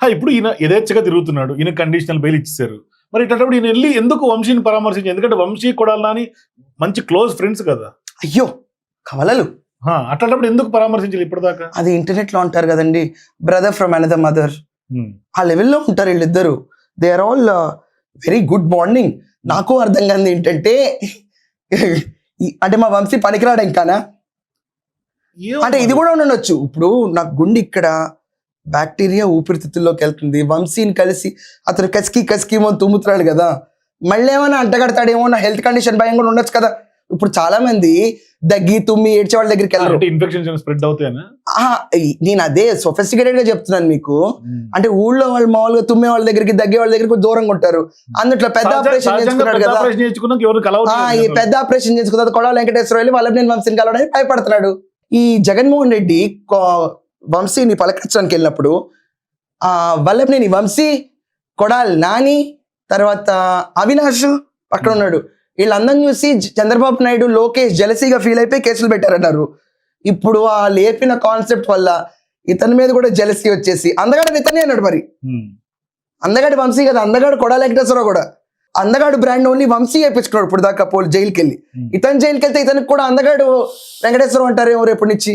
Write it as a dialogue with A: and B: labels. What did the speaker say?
A: హా, ఇప్పుడు ఈయన యథేచ్ఛగా తిరుగుతున్నాడు. ఈయన కండిషనల్ బెయిల్ ఇచ్చేసారు మరి ఇట్లాంటప్పుడు ఈయన వెళ్ళి ఎందుకు వంశీని పరామర్శించి ఎందుకంటే వంశీ కొడాలని మంచి క్లోజ్ ఫ్రెండ్స్ కదా.
B: అయ్యో కవలలు
A: అట్లాంటప్పుడు ఎందుకు పరామర్శించాలి ఇప్పటిదాకా?
B: అది ఇంటర్నెట్లో ఉంటారు కదండి బ్రదర్ ఫ్రమ్ అనదర్ మదర్ ఆ లెవెల్లో ఉంటారు వీళ్ళిద్దరు. They are all very good bonding నాకు అర్థం కాదు ఏంటంటే అంటే మా వంశీ పనికిరాడు ఇంకానా? అంటే ఇది. కూడా ఉండొచ్చు. ఇప్పుడు నాకు గుండె ఇక్కడ బ్యాక్టీరియా ఊపిరితిత్తుల్లోకి వెళ్తుంది. వంశీని కలిసి అతను కసికి కసికి ఏమో తుమ్ముతున్నాడు కదా. మళ్ళీ ఏమైనా అంటగడతాడేమో నా హెల్త్ కండిషన్ భయం కూడా ఉండొచ్చు కదా. ఇప్పుడు చాలా మంది దగ్గి తుమ్మి ఏడ్చే వాళ్ళ దగ్గరికి వెళ్ళరు.
A: ఇన్ఫెక్షన్ స్ప్రెడ్
B: ఈ- నేను అదే సొఫిస్టికేటెడ్గా చెప్తున్నాను మీకు. అంటే ఊళ్ళో వాళ్ళు మామూలుగా తుమ్మే వాళ్ళ దగ్గరికి దగ్గే వాళ్ళ దగ్గరికి దూరంగా ఉంటారు. అందుట్లో పెద్ద ఆపరేషన్ చేసుకున్నాడు కదా. ఈ పెద్ద ఆపరేషన్ చేసుకున్న కొడవ వెంకటేశ్వర వెళ్ళి వాళ్ళ నేను వంశీని కలవడానికి భయపడుతున్నాడు. ఈ జగన్మోహన్ రెడ్డి వంశీని పలకరించడానికి వెళ్ళినప్పుడు ఆ వల్లభనేని వంశీ కొడాలి నాని తర్వాత అవినాష్ అక్కడ ఉన్నాడు. వీళ్ళందరిని చూసి చంద్రబాబు నాయుడు లోకేష్ జలసీగా ఫీల్ అయిపోయి కేసులు పెట్టారన్నారు. ఇప్పుడు ఆ లేపిన కాన్సెప్ట్ వల్ల ఇతని మీద కూడా జలసీ వచ్చేసి అందగాడు ఇతనే అన్నాడు మరి. అందగాడు వంశీ కదా అందగాడు కొడాలి వెంకటేశ్వరరావు కూడా. అందగాడు బ్రాండ్ ఓన్లీ వంశీ వేయించుకున్నాడు ఇప్పుడు దాకా పోలి జైలుకి వెళ్ళి. ఇతను జైలుకి వెళ్తే ఇతనికి కూడా అందగాడు వెంకటేశ్వరం అంటారు ఎవరు ఎప్పటి నుంచి.